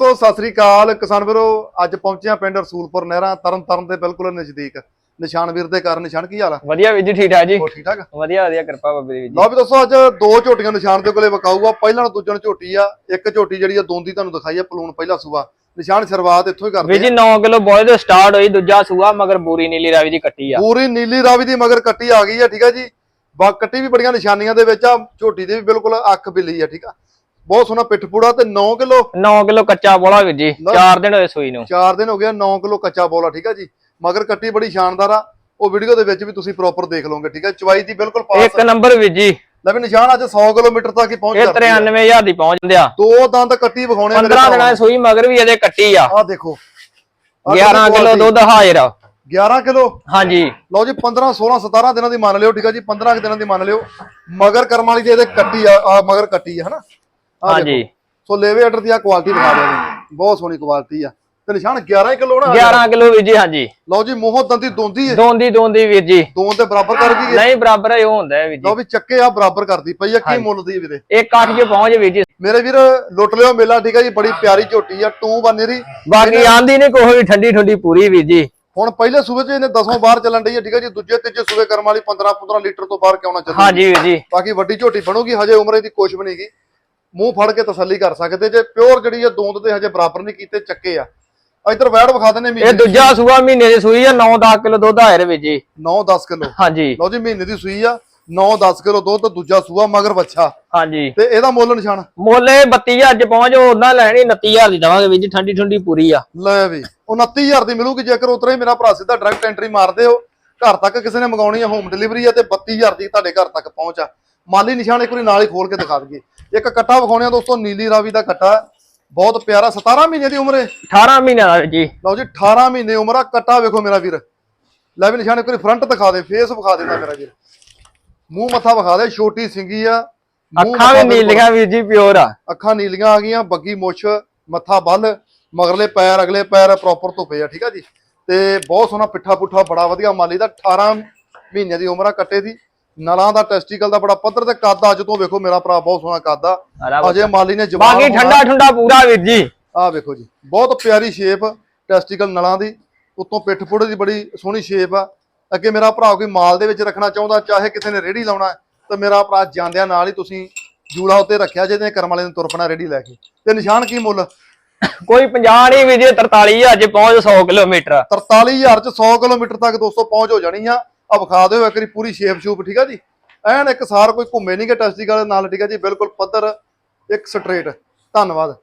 ਦੋਸਤੋ ਸਤਿ ਸ੍ਰੀ ਅਕਾਲ। ਕਿਸਾਨ ਵੀਰੋ ਅੱਜ ਪਹੁੰਚੇ ਆ ਪਿੰਡ ਰਸੂਲਪੁਰ ਨਹਿਰਾ ਤਰਨ ਤਾਰਨ ਦੇ ਬਿਲਕੁਲ ਨਜ਼ਦੀਕ। ਨਿਸ਼ਾਨ ਵੀਰ ਦੇ ਘਰ ਨਿਸ਼ਾਨ ਕੀ ਹਾਲ ਆ? ਵਧੀਆ ਵੀਰ ਜੀ ਠੀਕ ਠਾਕ ਜੀ। ਹੋਰ ਠੀਕ ਠਾਕ ਵਧੀਆ ਵਧੀਆ ਕਿਰਪਾ ਬਾਬੇ ਦੀ ਵੀਰ ਜੀ। ਲਓ ਵੀ ਦੋਸਤੋ ਅੱਜ ਦੋ ਝੋਟੀਆਂ ਨਿਸ਼ਾਨ ਦੇ ਕੋਲੇ ਵਿਕਾਊਗਾ। ਪਹਿਲਾਂ ਨੂੰ ਦੂਜਣ ਝੋਟੀ ਆ ਇੱਕ ਝੋਟੀ ਜਿਹੜੀ ਆ ਦੋਂਦੀ ਤੁਹਾਨੂੰ ਦਿਖਾਈ ਆ ਪਲੂਣ ਪਹਿਲਾ ਸੂਆ। ਨਿਸ਼ਾਨ ਸ਼ੁਰੂਆਤ ਇੱਥੋਂ ਹੀ ਵੀਰ ਕਰਦੇ ਜੀ ਆ। 9 ਕਿਲੋ ਬੋਏ ਤੋਂ ਸਟਾਰਟ ਹੋਈ ਦੂਜਾ ਸੂਆ ਮਗਰ ਬੂਰੀ ਨੀਲੀ ਰਾਵੀ ਦੀ ਕੱਟੀ ਆ। ਪੂਰੀ ਨੀਲੀ ਰਾਵੀ ਦੀ ਮਗਰ ਕੱਟੀ ਆ ਗਈ ਆ ਠੀਕ ਆ ਜੀ? ਬਾ ਕੱਟੀ ਵੀ ਬੜੀਆਂ ਨਿਸ਼ਾਨੀਆਂ ਦੇ ਵਿੱਚ ਆ ਝੋਟੀ ਦੇ ਵੀ ਬਿਲਕੁਲ ਅੱਖ ਬਿੱਲੀ ਆ ਠੀਕ ਆ? ਬਹੁਤ ਸੋਹਣਾ ਪਿੱਠ ਪੂੜਾ ਤੇ 9 ਕਿਲੋ 9 ਕਿਲੋ ਕੱਚਾ ਬੋਲਾ ਵੀਰ ਜੀ ਲਓ। 4 ਦਿਨ ਹੋਏ ਸੂਈ ਨੂੰ। 4 ਦਿਨ ਹੋ ਗਿਆ 9 ਕਿਲੋ ਕੱਚਾ ਬੋਲਾ ਠੀਕ ਆ ਜੀ। ਮਗਰ ਕੱਟੀ ਬੜੀ ਸ਼ਾਨਦਾਰ ਆ। ਉਹ ਵੀਡੀਓ ਦੇ ਵਿੱਚ ਵੀ ਤੁਸੀਂ ਪ੍ਰੋਪਰ ਦੇਖ ਲਓਗੇ ਠੀਕ ਆ। ਚਵਾਈ ਦੀ ਬਿਲਕੁਲ ਪਾਸ। ਇੱਕ ਨੰਬਰ ਵੀਰ ਜੀ। ਲੈ ਵੀ ਨਿਸ਼ਾਨ ਅੱਜ 100 ਕਿਲੋਮੀਟਰ ਤੱਕ ਹੀ ਪਹੁੰਚ ਜਾਂਦੀ ਆ। 93000 ਦੀ ਪਹੁੰਚਦੇ ਆ। ਦੋ ਦੰਦ ਕੱਟੀ ਵਿਖਾਉਣੇ 15 ਦਿਨਾਂ ਦੀ ਸੂਈ ਮਗਰ ਵੀ ਇਹਦੇ ਕੱਟੀ ਆ। ਆ ਦੇਖੋ। ਆਹ 11 ਦੇਖੋ ਕਿਲੋ। ਦੁੱਧ ਹਾਜ਼ਰ ਆ। 11 ਕਿਲੋ? ਹਾਂਜੀ। ਲਓ ਜੀ 15 16 17 ਦਿਨਾਂ ਦੀ ਮੰਨ ਲਿਓ ਠੀਕ ਆ ਜੀ। 15 ਕੁ ਦਿਨਾਂ ਦੀ ਮੰਨ ਲਿਓ। ਮਗਰ ਕਰਮ ਵਾਲੀ ਦੇ ਇਹਦੇ ਕੱਟੀ ਆ ਮਗਰ ਕੱਟੀ ਆ ਹਨਾ? ਹਾਂਜੀ। ਸੋ ਲੇਵੇ ਆਰਡਰ ਦੀ ਆ ਕੁਆਲਿਟੀ ਦਿਖਾ ਦਿਆ ਜੀ। ਬਹੁਤ ਸੋਹਣੀ ਕੁਆਲਿਟੀ ਆ। ਤੇ ਨਿਸ਼ਾਨ 11 ਕਿਲੋ ਨਾ 11 ਕਿਲੋ ਵੀਰ ਜੀ ਹਾਂਜੀ। ਲਓ ਜੀ ਮੂੰਹੋਂ ਦੰਦੀ ਦੋਂਦੀ ਹੈ ਦੋਂਦੀ ਦੋਂਦੀ ਵੀਰ ਜੀ। ਦੋਨ ਤੇ ਬਰਾਬਰ ਕਰ ਗਈ ਹੈ ਨਹੀਂ ਬਰਾਬਰ ਹੀ ਹੁੰਦਾ ਹੈ ਵੀਰ ਲਓ ਜੀ ਵੀ ਚੱਕੇ ਆ ਬਰਾਬਰ ਕਰਦੀ ਪਈ ਆ ਕੀ। ਮੁੱਲ ਦੀ ਹੈ ਵੀਰੇ। ਇੱਕ ਅੱਠ ਜੇ ਪਹੁੰਚ ਵੀਰ ਜੀ। ਮੇਰੇ ਵੀਰ ਲੁੱਟ ਲਿਓ ਮੇਲਾ ਠੀਕ ਆ ਜੀ ਬੜੀ ਪਿਆਰੀ ਝੋਟੀ ਆ ਟੂ ਬਾਨੇਰੀ ਬਾਕੀ ਆਂਦੀ ਨਹੀਂ ਕੋਈ ਵੀ ਠੰਡੀ ਠੰਡੀ ਪੂਰੀ ਵੀਰ ਜੀ। ਹੁਣ ਪਹਿਲੇ ਸੂਬੇ 'ਚ ਇਹਨੇ 10ਵਾਂ ਬਾਹਰ ਚੱਲਣ ਡਈ ਹੈ ਠੀਕ ਆ ਜੀ ਦੂਜੇ ਤੀਜੇ ਸੂਬੇ ਕਰਮ ਵਾਲੀ 15 15 ਲੀਟਰ ਤੋਂ ਬਾਹਰ ਕਿਉਂ ਨਾ ਚੱਲੇ। ਹਾਂਜੀ ਵੀਰ ਜੀ। ਬਾਕੀ ਵੱਡੀ ਝੋਟੀ ਬਣੂਗੀ ਹਜੇ ਉਮਰ ਇਹਦੀ ਕੁਛ ਵੀ ਨਹੀਂਗੀ ਮੂੰਹ ਫੜ ਕੇ ਤਸੱਲੀ ਕਰ ਸਕਦੇ ਜੇ ਪਿਓਰ ਜਿਹੜੀ ਆ ਦੋਂਦ ਤੇ ਹਜੇ ਬਰਾਬਰ ਨਹੀਂ ਕੀਤੇ ਚੱਕੇ ਆ। ਇਧਰ ਵੈੜ ਵਿਖਾ ਦਿੰਨੇ ਇਹ ਮਹੀਨੇ ਦੂਜਾ ਸੂਆ ਮਹੀਨੇ ਦੀ ਸੂਈ ਆ 9-10 ਕਿਲੋ ਦੁੱਧ ਆਏ ਵਿੱਚ ਜੀ। 9-10 ਕਿਲੋ। ਹਾਂਜੀ। ਲਓ ਜੀ ਮਹੀਨੇ ਦੀ ਸੂਈ ਆ 9-10 ਕਿਲੋ ਦੁੱਧ ਦੂਜਾ ਸੂਆ ਮਗਰ ਬੱਚਾ ਹਾਂਜੀ। ਤੇ ਇਹਦਾ ਮੁੱਲ ਨਿਸ਼ਾਨ? ਮੁੱਲ ਇਹ 32000 ਅੱਜ ਪਹੁੰਚ ਉਹਨਾਂ ਲੈਣੀ 29000 ਦੀ ਦਵਾਂਗੇ ਵਿੱਚ ਠੰਡੀ ਠੰਡੀ ਪੂਰੀ ਆ। ਲੈ ਵੀ 29000 ਦੀ ਮਿਲੂਗੀ ਜੇਕਰ ਉਤਰੇ ਮੇਰਾ ਭਰਾ ਸਿੱਧਾ ਡਾਇਰੈਕਟ ਐਂਟਰੀ ਮਾਰਦੇ ਹੋ ਘਰ ਤੱਕ ਕਿਸੇ ਨੇ ਮੰਗਾਉਣੀ ਆ ਹੋਮ ਡਿਲੀਵਰੀ ਆ ਤੇ 32000 ਦੀ ਤੁਹਾਡੇ ਘਰ ਤੱਕ ਪਹੁੰਚ ਆ। ਮਾਲੀ ਨਿਸ਼ਾਨ ਇੱਕ ਵਾਰੀ ਨਾਲ ਹੀ ਖੋਲ ਕੇ ਦਿਖਾ ਦਈਏ। ਇੱਕ ਕੱਟਾ ਵਿਖਾਉਣੇ ਆ ਦੋਸਤੋ ਨੀਲੀ ਰਾਵੀ ਦਾ ਕੱਟਾ। ਬਹੁਤ ਪਿਆਰਾ 17 ਮਹੀਨੇ ਦੀ ਉਮਰ ਹੈ। 18 ਮਹੀਨਿਆਂ ਦਾ ਜੀ। ਲਓ ਜੀ 18 ਮਹੀਨੇ ਉਮਰ ਆ ਕੱਟਾ ਵੇਖੋ ਮੇਰਾ ਵੀਰ। ਲੈ ਵੀ ਨਿਸ਼ਾਨ ਇੱਕ ਵਾਰੀ ਫਰੰਟ ਦਿਖਾ ਦੇ ਫੇਸ ਵਿਖਾ ਦੇਣਾ ਮੇਰਾ ਵੀਰ। ਮੂੰਹ ਮੱਥਾ ਵਿਖਾ ਦੇ ਛੋਟੀ ਸਿੰਗੀ ਆ ਅੱਖਾਂ ਵੀ ਨੀਲੀਆਂ ਵੀਰ ਜੀ ਪਿਓਰ ਆ। ਅੱਖਾਂ ਨੀਲੀਆਂ ਆ ਗਈਆਂ ਬੱਗੀ ਮੁੱਛ ਮੱਥਾ ਬੱਲ ਮਗਰਲੇ ਪੈਰ ਅਗਲੇ ਪੈਰ ਪ੍ਰੋਪਰ ਧੁੱਪੇ ਆ ਠੀਕ ਆ ਜੀ? ਤੇ ਬਹੁਤ ਸੋਹਣਾ ਪਿੱਠਾ ਪੁੱਠਾ ਬੜਾ ਵਧੀਆ ਮਾਲੀ ਦਾ 18 ਮਹੀਨਿਆਂ ਦੀ ਉਮਰ ਆ ਕੱਟੇ ਦੀ। ਨਲਾਂ ਦਾ ਟੈਸਟੀਕਲ ਦਾ ਬੜਾ ਪੱਧਰ ਤੇ ਕੱਦ ਆ, ਅੱਜ ਤੋਂ ਵੇਖੋ ਮੇਰਾ ਭਰਾ ਬਹੁਤ ਸੋਹਣਾ ਕੱਦ ਆ। ਅਜੇ ਮਾਲੀ ਨੇ ਜਵਾਬ ਬਾਕੀ ਠੰਡਾ ਠੰਡਾ ਪੂਰਾ ਵੀਰ ਜੀ। ਆ ਵੇਖੋ ਜੀ ਬਹੁਤ ਪਿਆਰੀ ਸ਼ੇਪ ਟੈਸਟੀਕਲ ਨਲਾਂ ਦੀ। ਉੱਤੋਂ ਪਿੱਠ ਪੁੱੜ ਦੀ ਬੜੀ ਸੋਹਣੀ ਸ਼ੇਪ ਆ। ਅੱਗੇ ਮੇਰਾ ਭਰਾ ਕੋਈ ਮਾਲ ਦੇ ਵਿੱਚ ਰੱਖਣਾ ਚਾਹੁੰਦਾ ਚਾਹੇ ਕਿਸੇ ਨੇ ਰੇੜੀ ਲਾਉਣਾ ਤੇ ਮੇਰਾ ਭਰਾ ਜਾਂਦਿਆਂ ਨਾਲ ਹੀ ਤੁਸੀਂ ਜੂਲਾ ਉੱਤੇ ਰੱਖਿਆ ਜਿਹਦੇ ਕਰਮ ਵਾਲੇ ਨੂੰ ਤੁਰ ਪੈਣਾ ਰੇੜੀ ਲੈ ਕੇ। ਤੇ ਨਿਸ਼ਾਨ ਕੀ ਮੁੱਲ? ਕੋਈ 50 ਨਹੀਂ ਵੀਰ ਜੀ 43000 ਅੱਜ ਪਹੁੰਚ 100 ਕਿਲੋਮੀਟਰ। 43000 ਚ 100 ਕਿਲੋਮੀਟਰ ਤੱਕ ਦੋਸਤੋ ਪਹੁੰਚ ਹੋ ਜਾਣੀ ਆ। ਆ ਵਿਖਾ ਦਿਓ ਇੱਕ ਵਾਰੀ ਪੂਰੀ ਸ਼ੇਪ ਸ਼ੂਪ, ਠੀਕ ਆ ਜੀ? ਐਨ ਇੱਕ ਸਾਰ ਕੋਈ ਘੁੰਮੇ ਨਹੀਂ ਗੇ ਗੱਲ ਨਾਲ, ਠੀਕ ਆ ਜੀ? ਬਿਲਕੁਲ ਪੱਧਰ ਇੱਕ ਸਟ੍ਰੇਟ ਧੰਨਵਾਦ।